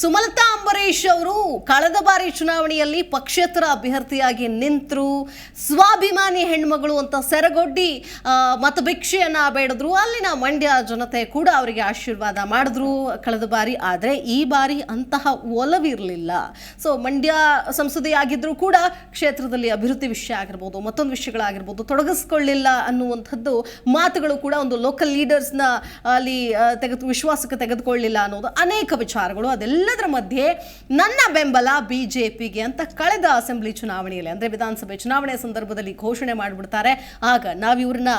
ಸುಮಲತಾ ಅಂಬರೀಶ್ ಅವರು ಕಳೆದ ಬಾರಿ ಚುನಾವಣೆಯಲ್ಲಿ ಪಕ್ಷೇತರ ಅಭ್ಯರ್ಥಿಯಾಗಿ ನಿಂತರು, ಸ್ವಾಭಿಮಾನಿ ಹೆಣ್ಮಗಳು ಅಂತ ಸೆರಗೊಡ್ಡಿ ಮತಭಿಕ್ಷೆಯನ್ನು ಬೇಡಿದ್ರು. ಅಲ್ಲಿನ ಮಂಡ್ಯ ಜನತೆ ಕೂಡ ಅವರಿಗೆ ಆಶೀರ್ವಾದ ಮಾಡಿದ್ರು ಕಳೆದ ಬಾರಿ. ಆದರೆ ಈ ಬಾರಿ ಅಂತಹ ಒಲವಿರಲಿಲ್ಲ. ಸೊ ಮಂಡ್ಯ ಸಂಸದೆಯಾಗಿದ್ದರೂ ಕೂಡ ಕ್ಷೇತ್ರದಲ್ಲಿ ಅಭಿವೃದ್ಧಿ ವಿಷಯ ಆಗಿರ್ಬೋದು, ಮತ್ತೊಂದು ವಿಷಯಗಳಾಗಿರ್ಬೋದು ತೊಡಗಿಸ್ಕೊಳ್ಳಿಲ್ಲ ಅನ್ನುವಂಥದ್ದು ಮಾತುಗಳು ಕೂಡ ಒಂದು ಲೋಕಲ್ ಲೀಡರ್ಸ್ನ ಅಲ್ಲಿ ತೆಗೆದು, ವಿಶ್ವಾಸಕ್ಕೆ ತೆಗೆದುಕೊಳ್ಳಿಲ್ಲ ಅನ್ನೋದು ಅನೇಕ ವಿಚಾರಗಳು. ಅದೆಲ್ಲದರ ಮಧ್ಯೆ ನನ್ನ ಬೆಂಬಲ ಬಿಜೆಪಿಗೆ ಅಂತ ಕಳೆದ ಅಸೆಂಬ್ಲಿ ಚುನಾವಣೆಯಲ್ಲಿ, ಅಂದ್ರೆ ವಿಧಾನಸಭೆ ಚುನಾವಣೆ ಸಂದರ್ಭದಲ್ಲಿ ಘೋಷಣೆ ಮಾಡಿಬಿಡ್ತಾರೆ. ಆಗ ನಾವು ಇವ್ರನ್ನ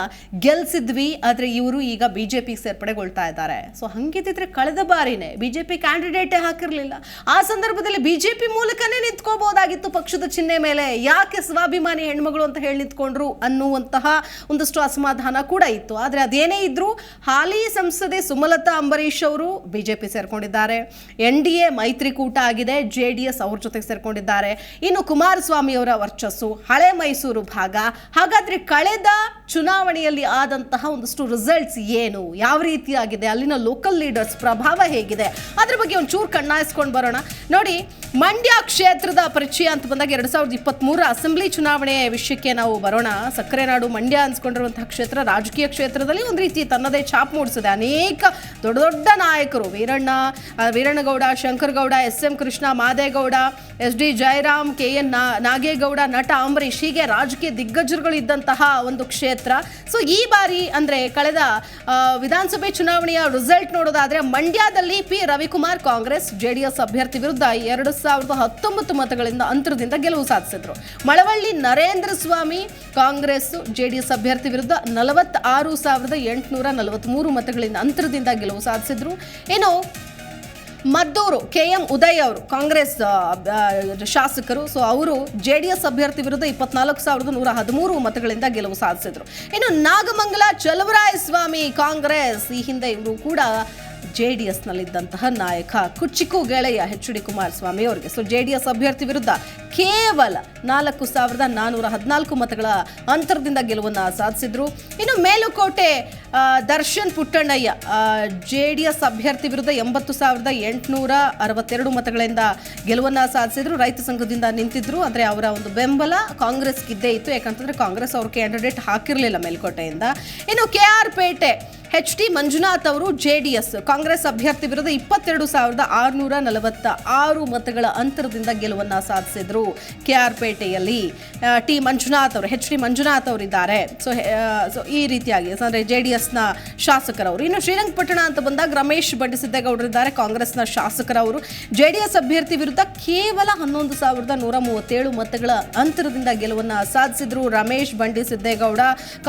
ಗೆಲ್ಸಿದ್ವಿ, ಆದ್ರೆ ಇವರು ಈಗ ಬಿಜೆಪಿ ಸೇರ್ಪಡೆಗೊಳ್ತಾ ಇದ್ದಾರೆ. ಸೊ ಹಂಗಿದ್ದಿದ್ರೆ ಕಳೆದ ಬಾರಿನೇ ಬಿಜೆಪಿ ಕ್ಯಾಂಡಿಡೇಟೇ ಹಾಕಿರಲಿಲ್ಲ. ಆ ಸಂದರ್ಭದಲ್ಲಿ ಬಿಜೆಪಿ ಮೂಲಕನೇ ನಿಂತ್ಕೋಬಹುದಾಗಿತ್ತು ಪಕ್ಷದ ಚಿಹ್ನೆ ಮೇಲೆ. ಯಾಕೆ ಸ್ವಾಭಿಮಾನಿ ಹೆಣ್ಮಗಳು ಅಂತ ಹೇಳಿ ನಿಂತ್ಕೊಂಡ್ರು ಅನ್ನುವಂತಹ ಒಂದಷ್ಟು ಅಸಮಾಧಾನ ಕೂಡ ಇತ್ತು. ಆದ್ರೆ ಅದೇನೇ ಇದ್ರೂ, ಹಾಲಿ ಸಂಸದೆ ಸುಮಲತಾ ಅಂಬರೀಶ್ ಅವರು ಬಿಜೆಪಿ ಸೇರ್ಕೊಂಡಿದ್ದಾರೆ. ಎನ್ ಡಿ ಎ ಮೈತ್ರಿಕೂಟ ಆಗಿದೆ. ಜೆ ಡಿ ಎಸ್ ಅವ್ರ ಜೊತೆಗೆ ಸೇರ್ಕೊಂಡಿದ್ದಾರೆ. ಇನ್ನು ಕುಮಾರಸ್ವಾಮಿ ಅವರ ವರ್ಚಸ್ಸು ಹಳೆ ಮೈಸೂರು ಭಾಗ. ಹಾಗಾದ್ರೆ ಕಳೆದ ಚುನಾವಣೆಯಲ್ಲಿ ಆದಂತಹ ಒಂದಷ್ಟು ರಿಸಲ್ಟ್ಸ್ ಏನು? ಯಾವ ರೀತಿಯಾಗಿದೆ? ಅಲ್ಲಿನ ಲೋಕಲ್ ಲೀಡರ್ಸ್ ಪ್ರಭಾವ ಹೇಗಿದೆ? ಅದ್ರ ಬಗ್ಗೆ ಒಂಚೂರು ಕಣ್ಣಾಯಿಸ್ಕೊಂಡು ಬರೋಣ. ನೋಡಿ, ಮಂಡ್ಯ ಕ್ಷೇತ್ರದ ಪರಿಚಯ ಅಂತ ಬಂದಾಗ ಎರಡ್ ಸಾವಿರದ ಇಪ್ಪತ್ತ್ಮೂರ ಅಸೆಂಬ್ಲಿ ಚುನಾವಣೆ ವಿಷಯಕ್ಕೆ ನಾವು ಬರೋಣ. ಸಕ್ಕರೆ ನಾಡು ಮಂಡ್ಯ ಅನ್ಸ್ಕೊಂಡಿರುವಂತಹ ಕ್ಷೇತ್ರ ರಾಜಕೀಯ ಕ್ಷೇತ್ರದಲ್ಲಿ ಒಂದು ರೀತಿ ತನ್ನದೇ ಛಾಪ್ ಮೂಡಿಸಿದೆ. ಅನೇಕ ದೊಡ್ಡ ದೊಡ್ಡ ನಾಯಕರು, Veeranna, Veerannagowda Shankaragowda S M Krishna, Madegowda, S D Jayaram, K N Nagegowda, ನಟ ಅಂಬರೀಷ್, ಹೀಗೆ ರಾಜಕೀಯ ದಿಗ್ಗಜರುಗಳು ಇದ್ದಂತಹ ಒಂದು ಕ್ಷೇತ್ರ. ಸೊ ಈ ಬಾರಿ ಅಂದ್ರೆ ಕಳೆದ ವಿಧಾನಸಭೆ ಚುನಾವಣೆಯ ರಿಸಲ್ಟ್ ನೋಡೋದಾದ್ರೆ ಮಂಡ್ಯದಲ್ಲಿ ಪಿ ರವಿಕುಮಾರ್ ಕಾಂಗ್ರೆಸ್, ಜೆಡಿಎಸ್ ಅಭ್ಯರ್ಥಿ ವಿರುದ್ಧ ಎರಡು ಸಾವಿರದ ಹತ್ತೊಂಬತ್ತು ಮತಗಳಿಂದ ಅಂತರದಿಂದ ಗೆಲುವು ಸಾಧಿಸಿದ್ರು. ಮಳವಳ್ಳಿ ನರೇಂದ್ರ ಸ್ವಾಮಿ ಕಾಂಗ್ರೆಸ್, ಜೆಡಿಎಸ್ ಅಭ್ಯರ್ಥಿ ವಿರುದ್ಧ ನಲವತ್ತಾರು ಸಾವಿರದ ಎಂಟುನೂರ ನಲವತ್ತ್ಮೂರು ಮತಗಳಿಂದ ಅಂತರದಿಂದ ಗೆಲುವು ಸಾಧಿಸಿದ್ರು. ಇನ್ನು ಮದ್ದೂರು ಕೆ ಎಂ ಉದಯ್ ಅವರು, ಕಾಂಗ್ರೆಸ್ ಶಾಸಕರು. ಸೊ ಅವರು ಜೆ ಡಿ ಎಸ್ ಅಭ್ಯರ್ಥಿ ವಿರುದ್ಧ ಇಪ್ಪತ್ನಾಲ್ಕು ಸಾವಿರದ ನೂರ ಹದಿಮೂರು ಮತಗಳಿಂದ ಗೆಲುವು ಸಾಧಿಸಿದರು. ಇನ್ನು ನಾಗಮಂಗಲ ಚಲುವರಾಯ ಸ್ವಾಮಿ ಕಾಂಗ್ರೆಸ್, ಈ ಹಿಂದೆ ಇವರು ಕೂಡ ಜೆ ಡಿ ಎಸ್ನಲ್ಲಿದ್ದಂತಹ ನಾಯಕ ಕುಚ್ಚಿಕು ಗೆಳೆಯ ಎಚ್ ಡಿ ಕುಮಾರಸ್ವಾಮಿ ಅವರಿಗೆ. ಸೊ ಜೆ ಡಿ ಎಸ್ ಅಭ್ಯರ್ಥಿ ವಿರುದ್ಧ ಕೇವಲ ನಾಲ್ಕು ಸಾವಿರದ ನಾನ್ನೂರ ಹದಿನಾಲ್ಕು ಮತಗಳ ಅಂತರದಿಂದ ಗೆಲುವನ್ನು ಸಾಧಿಸಿದ್ರು. ಇನ್ನು Melukote Darshan Puttannaiah J D S ಅಭ್ಯರ್ಥಿ ವಿರುದ್ಧ ಎಂಬತ್ತು ಸಾವಿರದ ಎಂಟುನೂರ ಅರವತ್ತೆರಡು ಮತಗಳಿಂದ ಗೆಲುವನ್ನು ಸಾಧಿಸಿದ್ರು. ರೈತ ಸಂಘದಿಂದ ನಿಂತಿದ್ರು. ಆದರೆ ಅವರ ಒಂದು ಬೆಂಬಲ ಕಾಂಗ್ರೆಸ್ಗಿದ್ದೇ ಇತ್ತು. ಯಾಕಂತಂದರೆ ಕಾಂಗ್ರೆಸ್ ಅವ್ರ ಕ್ಯಾಂಡಿಡೇಟ್ ಹಾಕಿರಲಿಲ್ಲ ಮೇಲುಕೋಟೆಯಿಂದ. ಇನ್ನು K R Pete H T Manjunath ಅವರು ಜೆ ಡಿ ಎಸ್, ಕಾಂಗ್ರೆಸ್ ಅಭ್ಯರ್ಥಿ ವಿರುದ್ಧ ಇಪ್ಪತ್ತೆರಡು ಸಾವಿರದ ಆರುನೂರ ನಲವತ್ತ ಆರು ಮತಗಳ ಅಂತರದಿಂದ ಗೆಲುವನ್ನು ಸಾಧಿಸಿದ್ರು ಕೆ ಆರ್ ಪೇಟೆಯಲ್ಲಿ ಟಿ ಮಂಜುನಾಥ್ ಅವರು, ಎಚ್ ಡಿ ಮಂಜುನಾಥ್ ಅವರಿದ್ದಾರೆ. ಸೊ ಸೊ ಈ ರೀತಿಯಾಗಿ, ಅಂದರೆ ಜೆ ಡಿ ಎಸ್ನ ಶಾಸಕರವರು. ಇನ್ನು ಶ್ರೀರಂಗಪಟ್ಟಣ ಅಂತ ಬಂದಾಗ ರಮೇಶ್ ಬಂಡಿಸಿದ್ದೇಗೌಡರಿದ್ದಾರೆ ಕಾಂಗ್ರೆಸ್ನ ಶಾಸಕರವರು. ಜೆ ಡಿ ಎಸ್ ಅಭ್ಯರ್ಥಿ ವಿರುದ್ಧ ಕೇವಲ ಹನ್ನೊಂದು ಸಾವಿರದ ನೂರ ಮೂವತ್ತೇಳು ಮತಗಳ ಅಂತರದಿಂದ ಗೆಲುವನ್ನು ಸಾಧಿಸಿದ್ರು ರಮೇಶ್ ಬಂಡಿಸಿದ್ದೇಗೌಡ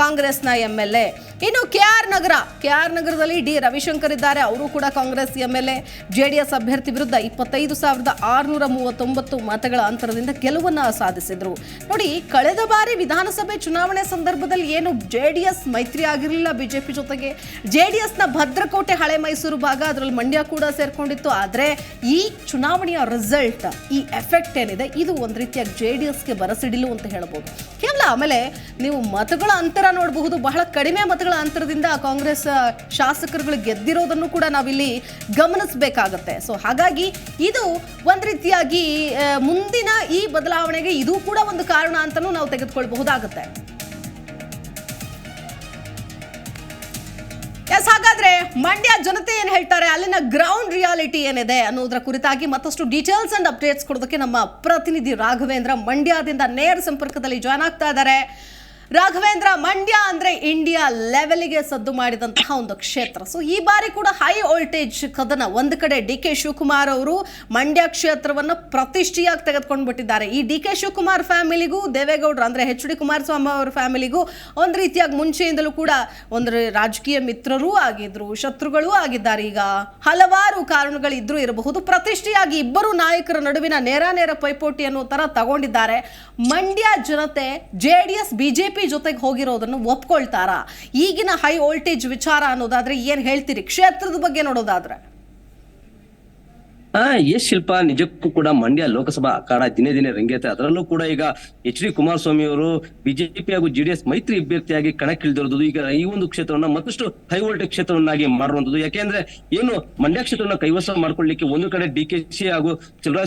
ಕಾಂಗ್ರೆಸ್ನ ಎಂ ಎಲ್ ಎ. ಇನ್ನು K R Nagar K R ನಗರದಲ್ಲಿ ಡಿ ರವಿಶಂಕರ್ ಇದ್ದಾರೆ. ಅವರು ಕೂಡ Congress MLA L A J D S ಅಭ್ಯರ್ಥಿ ವಿರುದ್ಧ ಇಪ್ಪತ್ತೈದು ಸಾವಿರದ ಆರುನೂರ ಮೂವತ್ತೊಂಬತ್ತು ಮತಗಳ ಅಂತರದಿಂದ ಗೆಲುವನ್ನು ಸಾಧಿಸಿದರು. ನೋಡಿ, ಕಳೆದ ಬಾರಿ ವಿಧಾನಸಭೆ ಚುನಾವಣೆ ಸಂದರ್ಭದಲ್ಲಿ ಏನು ಜೆ ಡಿ ಎಸ್ ಮೈತ್ರಿ ಆಗಿರಲಿಲ್ಲ ಬಿಜೆಪಿ ಜೊತೆಗೆ. ಜೆ ಡಿ ಎಸ್ನ ಭದ್ರಕೋಟೆ, ಹಳೆ ಮೈಸೂರು ಭಾಗ ಅದರಲ್ಲಿ ಮಂಡ್ಯ ಕೂಡ ಸೇರ್ಕೊಂಡಿತ್ತು. ಆದರೆ ಈ ಚುನಾವಣೆಯ ರಿಸಲ್ಟ್ ಈ ಎಫೆಕ್ಟ್ ಏನಿದೆ, ಇದು ಒಂದು ರೀತಿಯ ಜೆ ಡಿ ಎಸ್ಗೆ ಬರಸಿಡಿಲು ಅಂತ ಹೇಳ್ಬೋದು. ಕೇವಲ ಆಮೇಲೆ ನೀವು ಮತಗಳ ಅಂತರ ನೋಡಬಹುದು. ಬಹಳ ಕಡಿಮೆ ಮತಗಳ ಅಂತರದಿಂದ ಕಾಂಗ್ರೆಸ್ ಆ, ಶಾಸಕರುಗಳು ಗೆದ್ದಿರೋದನ್ನು ಕೂಡ ನಾವಿಲ್ಲಿ ಗಮನಿಸಬೇಕಾಗತ್ತೆ. ಸೊ ಹಾಗಾಗಿ ಇದು ಒಂದು ರೀತಿಯಾಗಿ ಮುಂದಿನ ಈ ಬದಲಾವಣೆಗೆ ಇದು ಕೂಡ ಒಂದು ಕಾರಣ ಅಂತಲೂ ನಾವು ತೆಗೆದುಕೊಳ್ಬಹುದಾಗತ್ತೆ. ಎಸ್ ಹಾಗಾದ್ರೆ ಮಂಡ್ಯ ಜನತೆ ಏನ್ ಹೇಳ್ತಾರೆ? ಅಲ್ಲಿನ ಗ್ರೌಂಡ್ ರಿಯಾಲಿಟಿ ಏನಿದೆ ಅನ್ನೋದ್ರ ಕುರಿತಾಗಿ ಮತ್ತಷ್ಟು ಡೀಟೇಲ್ಸ್ ಅಂಡ್ ಅಪ್ಡೇಟ್ಸ್ ಕೊಡೋದಕ್ಕೆ ನಮ್ಮ ಪ್ರತಿನಿಧಿ ರಾಘವೇಂದ್ರ ಮಂಡ್ಯದಿಂದ ನೇರ ಸಂಪರ್ಕದಲ್ಲಿ ಜಾಯ್ನ್ ಆಗ್ತಾ ಇದ್ದಾರೆ. ರಾಘವೇಂದ್ರ ಮಂಡ್ಯ ಅಂದ್ರೆ ಇಂಡಿಯಾ ಲೆವೆಲ್ಗೆ ಸದ್ದು ಮಾಡಿದಂತಹ ಒಂದು ಕ್ಷೇತ್ರ. ಸೊ ಈ ಬಾರಿ ಕೂಡ ಹೈ ವೋಲ್ಟೇಜ್ ಕದನ ಒಂದು ಕಡೆ ಡಿ ಕೆ ಶಿವಕುಮಾರ್ ಅವರು ಮಂಡ್ಯ ಕ್ಷೇತ್ರವನ್ನು ಪ್ರತಿಷ್ಠೆಯಾಗಿ ತೆಗೆದುಕೊಂಡು ಬಿಟ್ಟಿದ್ದಾರೆ ಈ ಡಿ ಕೆ ಶಿವಕುಮಾರ್ ಫ್ಯಾಮಿಲಿಗೂ, ದೇವೇಗೌಡರು ಅಂದರೆ ಎಚ್ ಡಿ ಕುಮಾರಸ್ವಾಮಿ ಅವರ ಫ್ಯಾಮಿಲಿಗೂ ಒಂದು ರೀತಿಯಾಗಿ ಮುಂಚೆಯಿಂದಲೂ ಕೂಡ ಒಂದು ರಾಜಕೀಯ ಮಿತ್ರರೂ ಆಗಿದ್ರು, ಶತ್ರುಗಳೂ ಆಗಿದ್ದಾರೆ. ಈಗ ಹಲವಾರು ಕಾರಣಗಳಿದ್ರೂ ಇರಬಹುದು. ಪ್ರತಿಷ್ಠೆಯಾಗಿ ಇಬ್ಬರು ನಾಯಕರ ನಡುವಿನ ನೇರ ನೇರ ಪೈಪೋಟಿ ಅನ್ನೋ ತರ ತಗೊಂಡಿದ್ದಾರೆ. ಮಂಡ್ಯ ಜನತೆ ಜೆ ಡಿ ಎಸ್ ಬಿಜೆಪಿ ಜೊತೆಗೆ ಹೋಗಿರೋದನ್ನು ಒಪ್ಕೊಳ್ತಾರಾ ಈಗಿನ ಹೈ ವೋಲ್ಟೇಜ್ ವಿಚಾರ ಅನ್ನೋದಾದ್ರೆ ಏನ್ ಹೇಳ್ತೀರಿ? ಕ್ಷೇತ್ರದ ಬಗ್ಗೆ ನೋಡೋದಾದ್ರೆ. ಆ ಎಸ್ ಶಿಲ್ಪ ನಿಜಕ್ಕೂ ಕೂಡ ಮಂಡ್ಯ ಲೋಕಸಭಾ ಅಖಾಡ ದಿನೇ ದಿನೇ ರಂಗೇತೆ. ಅದರಲ್ಲೂ ಕೂಡ ಈಗ ಎಚ್ ಡಿ ಕುಮಾರಸ್ವಾಮಿ ಅವರು ಬಿಜೆಪಿ ಹಾಗೂ ಜೆಡಿಎಸ್ ಮೈತ್ರಿ ಅಭ್ಯರ್ಥಿಯಾಗಿ ಕಣಕ್ಕಿಳಿದಿರೋದು ಈಗ ಈ ಒಂದು ಕ್ಷೇತ್ರವನ್ನ ಮತ್ತಷ್ಟು ಹೈ ವೋಲ್ಟೇಜ್ ಕ್ಷೇತ್ರವನ್ನಾಗಿ ಮಾಡುವಂತದ್ದು ಯಾಕೆಂದ್ರೆ ಏನು ಮಂಡ್ಯ ಕ್ಷೇತ್ರವನ್ನ ಕೈವಸ ಮಾಡ್ಕೊಳ್ಳಿಕ್ಕೆ ಒಂದು ಕಡೆ ಡಿ ಕೆ ಸಿ ಹಾಗೂ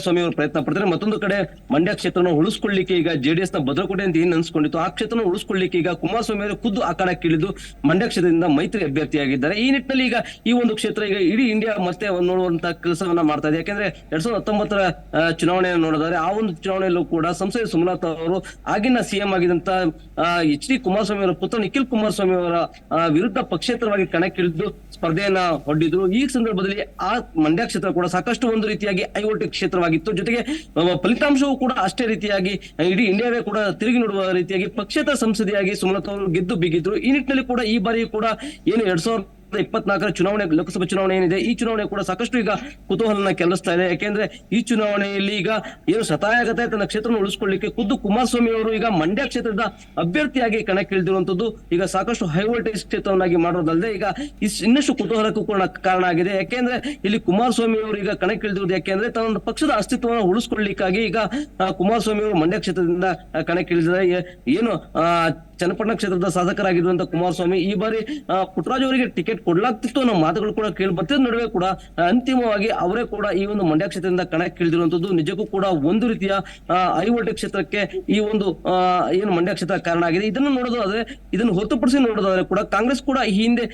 ಸ್ವಾಮಿ ಅವರು ಪ್ರಯತ್ನ ಪಡ್ತಾರೆ, ಮತ್ತೊಂದು ಕಡೆ ಮಂಡ್ಯ ಕ್ಷೇತ್ರವನ್ನು ಉಳಿಸ್ಕೊಳ್ಳಿಕ್ಕೆ ಈಗ ಜೆಡಿಎಸ್ನ ಭದ್ರಕೋಟೆ ಅಂತ ಏನ್ ಅನ್ಸ್ಕೊಂಡಿತ್ತು, ಆ ಕ್ಷೇತ್ರನ ಉಳಿಸ್ಕೊಳ್ಳಿಕ್ಕೆ ಈಗ ಕುಮಾರಸ್ವಾಮಿ ಅವರು ಖುದ್ದು ಅಖಾಡಕ್ಕಿಳಿದು ಮಂಡ್ಯ ಕ್ಷೇತ್ರದಿಂದ ಮೈತ್ರಿ ಅಭ್ಯರ್ಥಿಯಾಗಿದ್ದಾರೆ. ಈ ನಿಟ್ಟಿನಲ್ಲಿ ಈಗ ಈ ಒಂದು ಕ್ಷೇತ್ರ ಈಗ ಇಡೀ ಇಂಡಿಯಾ ಮತ್ತೆ ನೋಡುವಂತ ಕೆಲಸವನ್ನ ಮಾಡ್ತಾ ಇದೆ. ಯಾಕೆಂದ್ರೆ ಎರಡ್ ಸಾವಿರದ ಹತ್ತೊಂಬತ್ತರ ಚುನಾವಣೆಯನ್ನು ನೋಡಿದರೆ ಆ ಒಂದು ಚುನಾವಣೆಯಲ್ಲೂ ಕೂಡ ಸಂಸದ ಸುಮಲತಾ ಅವರು ಆಗಿನ ಸಿಎಂ ಆಗಿದಂತ ಎಚ್ ಡಿ ಕುಮಾರಸ್ವಾಮಿ ಅವರ ಪುತ್ರ ನಿಖಿಲ್ ಕುಮಾರಸ್ವಾಮಿ ಅವರ ವಿರುದ್ಧ ಪಕ್ಷೇತರವಾಗಿ ಕಣಕ್ಕಿಳಿದು ಸ್ಪರ್ಧೆಯನ್ನ ಹೊಡ್ಡಿದ್ರು. ಈ ಸಂದರ್ಭದಲ್ಲಿ ಆ ಮಂಡ್ಯ ಕ್ಷೇತ್ರ ಕೂಡ ಸಾಕಷ್ಟು ಒಂದು ರೀತಿಯಾಗಿ ಐಒಟಿ ಕ್ಷೇತ್ರವಾಗಿತ್ತು. ಜೊತೆಗೆ ಫಲಿತಾಂಶವೂ ಕೂಡ ಅಷ್ಟೇ ರೀತಿಯಾಗಿ ಇಡೀ ಇಂಡಿಯಾವೇ ಕೂಡ ತಿರುಗಿ ನೋಡುವ ರೀತಿಯಾಗಿ ಪಕ್ಷೇತರ ಸಂಸದೆಯಾಗಿ ಸುಮಲತಾ ಅವರು ಗೆದ್ದು ಬಿಗಿದ್ರು. ಈ ನಿಟ್ಟಿನಲ್ಲಿ ಕೂಡ ಈ ಬಾರಿ ಕೂಡ ಏನು ಎರಡ್ ಸಾವಿರದ ಇಪ್ಪತ್ನಾಲ್ಕರ ಚುನಾವಣೆ, ಲೋಕಸಭಾ ಚುನಾವಣೆ ಏನಿದೆ, ಈ ಚುನಾವಣೆ ಕೂಡ ಸಾಕಷ್ಟು ಈಗ ಕುತೂಹಲನ ಕೆಲಸ್ತಾ ಇದೆ. ಯಾಕೆಂದ್ರೆ ಈ ಚುನಾವಣೆಯಲ್ಲಿ ಈಗ ಏನು ಶತಾಯಗತ ತನ್ನ ಕ್ಷೇತ್ರವನ್ನು ಉಳಿಸಿಕೊಳ್ಳಿಕ್ಕೆ ಖುದ್ದು ಕುಮಾರಸ್ವಾಮಿ ಅವರು ಈಗ ಮಂಡ್ಯ ಕ್ಷೇತ್ರದ ಅಭ್ಯರ್ಥಿಯಾಗಿ ಕಣಕ್ಕಿಳಿದಿರುವಂತದ್ದು ಈಗ ಸಾಕಷ್ಟು ಹೈ ವೋಲ್ಟೇಜ್ ಕ್ಷೇತ್ರವನ್ನಾಗಿ ಮಾಡೋದಲ್ಲದೆ ಈಗ ಇನ್ನಷ್ಟು ಕುತೂಹಲಕ್ಕೂ ಕೂಡ ಕಾರಣ ಆಗಿದೆ. ಯಾಕೆಂದ್ರೆ ಇಲ್ಲಿ ಕುಮಾರಸ್ವಾಮಿ ಅವರು ಈಗ ಕಣಕ್ಕಿಳಿದಿರುವುದು ಯಾಕೆಂದ್ರೆ ತನ್ನ ಪಕ್ಷದ ಅಸ್ತಿತ್ವವನ್ನು ಉಳಿಸಿಕೊಳ್ಳಿಕ್ಕಾಗಿ ಈಗ ಕುಮಾರಸ್ವಾಮಿ ಅವರು ಮಂಡ್ಯ ಕ್ಷೇತ್ರದಿಂದ ಕಣಕ್ಕಿಳಿದ ಏನು ಚನ್ನಪಟ್ಟಣ ಕ್ಷೇತ್ರದ ಶಾಸಕರಾಗಿರುವಂತ ಕುಮಾರಸ್ವಾಮಿ ಈ ಬಾರಿ ಪುಟ್ಟರಾಜು ಅವರಿಗೆ ಟಿಕೆಟ್ ಕೊಡ್ಲಾಗ್ತಿತ್ತು ಅನ್ನೋ ಮಾತುಗಳು ಕೂಡ ಕೇಳಿ ಬರ್ತಿದ್ದ ನಡುವೆ ಕೂಡ ಅಂತಿಮವಾಗಿ ಅವರೇ ಕೂಡ ಈ ಒಂದು ಮಂಡ್ಯ ಕ್ಷೇತ್ರದಿಂದ ಕಣಕ್ಕಿಳಿದಿರುವಂತದ್ದು. ನಿಜಕ್ಕೂ ಕೂಡ ಒಂದು ರೀತಿಯ ವೋಲ್ಟೇಜ್ ಕ್ಷೇತ್ರಕ್ಕೆ ಈ ಒಂದು ಏನು ಮಂಡ್ಯ ಕ್ಷೇತ್ರ ಕಾರಣ ಆಗಿದೆ. ಇದನ್ನು ನೋಡೋದಾದ್ರೆ, ಇದನ್ನು ಹೊರತುಪಡಿಸಿ ನೋಡೋದಾದ್ರೆ ಕೂಡ ಕಾಂಗ್ರೆಸ್ ಕೂಡ ಈ ಹಿಂದೆ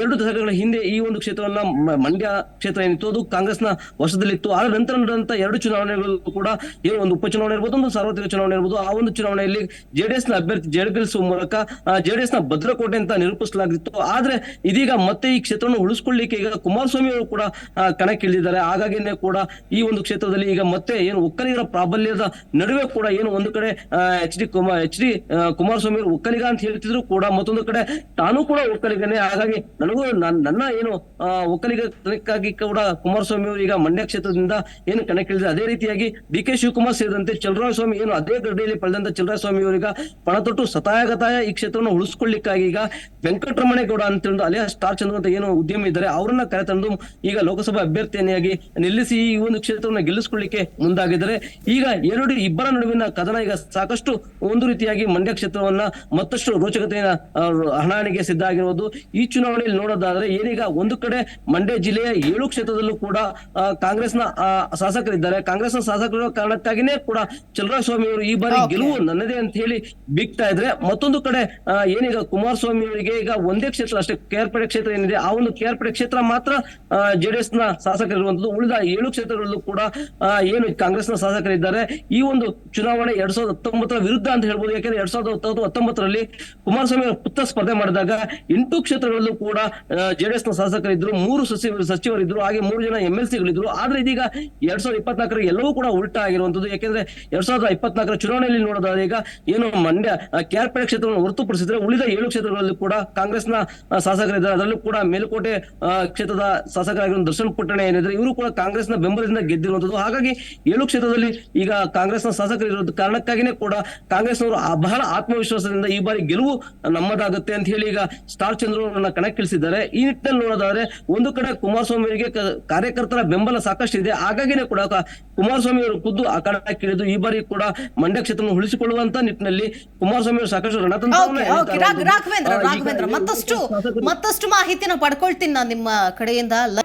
ಎರಡು ದಶಕಗಳ ಹಿಂದೆ ಈ ಒಂದು ಕ್ಷೇತ್ರವನ್ನ ಮಂಡ್ಯ ಕ್ಷೇತ್ರ ಏನಿತ್ತು ಅದು ಕಾಂಗ್ರೆಸ್ನ ವಶದಲ್ಲಿತ್ತು. ಆದ ನಂತರ ನಡೆದಂತ ಎರಡು ಚುನಾವಣೆಗಳು ಕೂಡ, ಏನು ಒಂದು ಉಪಚುನಾವಣೆ ಇರ್ಬೋದು, ಒಂದು ಸಾರ್ವತ್ರಿಕ ಚುನಾವಣೆ ಇರ್ಬೋದು, ಆ ಒಂದು ಚುನಾವಣೆಯಲ್ಲಿ ಜೆಡಿಎಸ್ನ ಅಭ್ಯರ್ಥಿ ಜಯಗಳಿಸುವ ಮೂಲಕ ಜೆಡಿಎಸ್ನ ಭದ್ರಕೋಟೆ ಅಂತ ನಿರೂಪಿಸಲಾಗಿತ್ತು. ಆದ್ರೆ ಇದೀಗ ಮತ್ತೆ ಈ ಕ್ಷೇತ್ರವನ್ನು ಉಳಿಸ್ಕೊಳ್ಳಿಕ್ಕೆ ಈಗ ಕುಮಾರಸ್ವಾಮಿ ಅವರು ಕೂಡ ಕಣಕ್ಕಿಳಿದಿದ್ದಾರೆ. ಹಾಗಾಗಿನೇ ಕೂಡ ಈ ಒಂದು ಕ್ಷೇತ್ರದಲ್ಲಿ ಈಗ ಮತ್ತೆ ಏನು ಒಕ್ಕಲಿಗರ ಪ್ರಾಬಲ್ಯದ ನಡುವೆ ಕೂಡ ಏನು ಒಂದು ಕಡೆ H D Kumar H D Kumaraswamy ಅವರು ಒಕ್ಕಲಿಗ ಅಂತ ಹೇಳ್ತಿದ್ರು ಕೂಡ ಮತ್ತೊಂದು ಕಡೆ ತಾನು ಕೂಡ ಒಕ್ಕಲಿಗನೇ. ಹಾಗಾಗಿ ನನಗೂ ನನ್- ನನ್ನ ಏನು ಒಕ್ಕಲಿಗಾಗಿ ಕೂಡ ಕುಮಾರಸ್ವಾಮಿ ಅವರು ಈಗ ಮಂಡ್ಯ ಕ್ಷೇತ್ರದಿಂದ ಏನು ಕಣಕ್ಕಿಳಿದ್ರೆ ಅದೇ ರೀತಿಯಾಗಿ ಡಿ ಕೆ ಶಿವಕುಮಾರ್ ಸೇರಿದಂತೆ ಚಲರಾಯಸ್ವಾಮಿ ಏನು ಅದೇ ಗಡ್ಡೆಯಲ್ಲಿ ಪಡೆದಂತ ಚಲರಾಯಸ್ವಾಮಿ ಅವರೀಗ ಪಣತೊಟ್ಟು ಸತಾಯಗತಾಯ ಈ ಕ್ಷೇತ್ರವನ್ನು ಉಳಿಸ್ಕೊಳ್ಳಿಕ್ಕಾಗಿ ಈಗ ವೆಂಕಟರಮಣೇಗೌಡ ಅಂತ ಅಲೆ ಅಲಿಯಾ ಸ್ಟಾರ್ ಚಂದ್ರ ಅಂತ ಏನು ಉದ್ಯಮಿ ಇದ್ದಾರೆ ಅವರನ್ನ ಕರೆತಂದು ಈಗ ಲೋಕಸಭಾ ಅಭ್ಯರ್ಥಿಯನ್ನಾಗಿ ನಿಲ್ಲಿಸಿ ಈ ಒಂದು ಕ್ಷೇತ್ರವನ್ನು ಗೆಲ್ಲಿಸಿಕೊಳ್ಳಿಕ್ಕೆ ಮುಂದಾಗಿದ್ದಾರೆ. ಈಗ ಎರಡು ಇಬ್ಬರ ನಡುವಿನ ಕದನ ಈಗ ಸಾಕಷ್ಟು ಒಂದು ರೀತಿಯಾಗಿ ಮಂಡ್ಯ ಕ್ಷೇತ್ರವನ್ನ ಮತ್ತಷ್ಟು ರೋಚಕತೆಯ ಹಣಾಣಿಗೆ ಸಿದ್ಧ ಆಗಿರುವುದು ಈ ಚುನಾವಣೆಯಲ್ಲಿ ನೋಡೋದಾದ್ರೆ ಏನೀಗ ಒಂದು ಕಡೆ ಮಂಡ್ಯ ಜಿಲ್ಲೆಯ ಏಳು ಕ್ಷೇತ್ರದಲ್ಲೂ ಕೂಡ ಕಾಂಗ್ರೆಸ್ನ ಆ, ಶಾಸಕರಿದ್ದಾರೆ. ಕಾಂಗ್ರೆಸ್ನ ಶಾಸಕರ ಕಾರಣಕ್ಕಾಗಿನೇ ಕೂಡ ಚಲರಾಯಸ್ವಾಮಿ ಅವರು ಈ ಬಾರಿ ಗೆಲುವು ನನ್ನದೇ ಅಂತ ಹೇಳಿ ಬಿಗ್ತಾ ಇದ್ರೆ ಮತ್ತೊಂದು ಕಡೆ ಏನೀಗ ಕುಮಾರಸ್ವಾಮಿ ಅವರಿಗೆ ಈಗ ಒಂದೇ ಕ್ಷೇತ್ರ ಅಷ್ಟೇ ಕೇರ್ಪೇಟೆ ಕ್ಷೇತ್ರ ಏನಿದೆ, ಆ ಒಂದು ಕೇರ್ಪೇಟೆ ಕ್ಷೇತ್ರ ಮಾತ್ರ ಜೆಡಿಎಸ್ನ ಶಾಸಕರಿರುವಂತದ್ದು ಉಳಿದ ಏಳು ಕ್ಷೇತ್ರಗಳಲ್ಲೂ ಕೂಡ ಏನು ಏನು ಕಾಂಗ್ರೆಸ್ನ ಶಾಸಕರಿದ್ದಾರೆ. ಈ ಒಂದು ಚುನಾವಣೆ ಎರಡ್ ಸಾವಿರದ ಹತ್ತೊಂಬತ್ತರ ವಿರುದ್ಧ ಅಂತ ಹೇಳ್ಬೋದು. ಯಾಕಂದ್ರೆ ಎರಡ್ ಸಾವಿರದ ಹತ್ತೊಂಬತ್ತು ಹತ್ತೊಂಬತ್ತರಲ್ಲಿ ಕುಮಾರಸ್ವಾಮಿ ಅವರ ಪುತ್ರ ಸ್ಪರ್ಧೆ ಮಾಡಿದಾಗ ಎಂಟು ಕ್ಷೇತ್ರಗಳಲ್ಲೂ ಕೂಡ ಜೆಡಿಎಸ್ನ ಶಾಸಕರಿದ್ರು, ಮೂರು ಸಚಿವರು ಸಚಿವರಿದ್ರು, ಹಾಗೆ ಮೂರು ಜನ ಎಂ ಎಲ್ ಸಿಗಳಿದ್ರು ಆದ್ರೆ ಇದೀಗ ಎರಡ್ ಸಾವಿರದ ಇಪ್ಪತ್ನಾಲ್ಕರ ಎಲ್ಲವೂ ಕೂಡ ಉಲ್ಟಾ ಆಗಿರುವಂತದ್ದು ಯಾಕೆಂದ್ರೆ ಎರಡ್ ಸಾವಿರದ ಇಪ್ಪತ್ನಾಲ್ಕರ ಚುನಾವಣೆಯಲ್ಲಿ ನೋಡೋದಾದ್ರೆ ಈಗ ಏನು ಮಂಡ್ಯ ಕೇರ್ಪೇಟೆ ಕ್ಷೇತ್ರವನ್ನು ಹೊರತುಪಡಿಸಿದ್ರೆ ಉಳಿದ ಏಳು ಕ್ಷೇತ್ರಗಳಲ್ಲಿ ಕೂಡ ಕಾಂಗ್ರೆಸ್ನ ಶಾಸಕರಿದ್ದಾರೆ. ಅದರಲ್ಲೂ ಕೂಡ ಮೇಲುಕೋಟೆ ಕ್ಷೇತ್ರದ ಶಾಸಕರಾಗಿರುವ ದರ್ಶನ್ ಪುಟ್ಟಣೆ ಏನಿದ್ರೆ ಇವರು ಕೂಡ ಕಾಂಗ್ರೆಸ್ನ ಬೆಂಬಲದಿಂದ ಗೆದ್ದಿರುವಂತದ್ದು ಹಾಗಾಗಿ ಏಳು ಕ್ಷೇತ್ರದಲ್ಲಿ ಈಗ ಕಾಂಗ್ರೆಸ್ನ ಶಾಸಕರು ಇರೋದು ಕಾರಣಕ್ಕಾಗಿನೇ ಕೂಡ ಕಾಂಗ್ರೆಸ್ನವರು ಬಹಳ ಆತ್ಮವಿಶ್ವಾಸದಿಂದ ಈ ಬಾರಿ ಗೆಲುವು ನಮ್ಮದಾಗುತ್ತೆ ಅಂತ ಹೇಳಿ ಈಗ ಸ್ಟಾರ್ ಚಂದ್ರ ಅವರನ್ನ ಕಣಕ್ಕಿಳಿಸಿದ್ದಾರೆ. ಈ ನಿಟ್ಟಿನಲ್ಲಿ ನೋಡೋದಾದ್ರೆ ಒಂದು ಕಡೆ ಕುಮಾರಸ್ವಾಮಿ ಅವರಿಗೆ ಕಾರ್ಯಕರ್ತರ ಬೆಂಬಲ ಸಾಕಷ್ಟು ಇದೆ. ಹಾಗಾಗಿನೇ ಕೂಡ ಕುಮಾರಸ್ವಾಮಿ ಅವರು ಖುದ್ದು ಆ ಕಣಕ್ಕಿಳಿದು ಈ ಬಾರಿ ಕೂಡ ಮಂಡ್ಯ ಕ್ಷೇತ್ರವನ್ನು ಉಳಿಸಿಕೊಳ್ಳುವಂತ ನಿಟ್ಟಿನಲ್ಲಿ ಕುಮಾರಸ್ವಾಮಿ ಅವರು ಸಾಕಷ್ಟು ಹೇಳಿದ್ದಾರೆ. ರಾಘವೇಂದ್ರ ರಾಘವೇಂದ್ರ ಮತ್ತಷ್ಟು ಮತ್ತಷ್ಟು ಮಾಹಿತಿನ ಪಡ್ಕೊಳ್ತೀನಿ ನಾನು ನಿಮ್ಮ ಕಡೆಯಿಂದ. ಲ-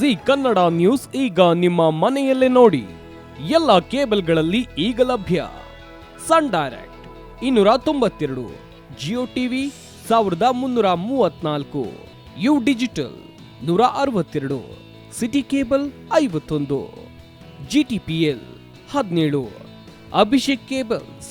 ಜಿ ಕನ್ನಡ ನ್ಯೂಸ್ ಈಗ ನಿಮ್ಮ ಮನೆಯಲ್ಲೇ ನೋಡಿ. ಎಲ್ಲ ಕೇಬಲ್ಗಳಲ್ಲಿ ಈಗ ಲಭ್ಯ. ಸನ್ ಡೈರೆಕ್ಟ್ ಇನ್ನೂರ ತೊಂಬತ್ತೆರಡು ಜಿಯೋ ಟಿವಿ ಸಾವಿರದ ಮುನ್ನೂರ ಮೂವತ್ನಾಲ್ಕು ಯು ಡಿಜಿಟಲ್ ನೂರ ಅರವತ್ತೆರಡು ಸಿಟಿ ಕೇಬಲ್ ಐವತ್ತೊಂದು ಜಿ ಟಿ ಪಿ ಎಲ್ ಹದಿನೇಳು ಅಭಿಷೇಕ್ ಕೇಬಲ್ಸ್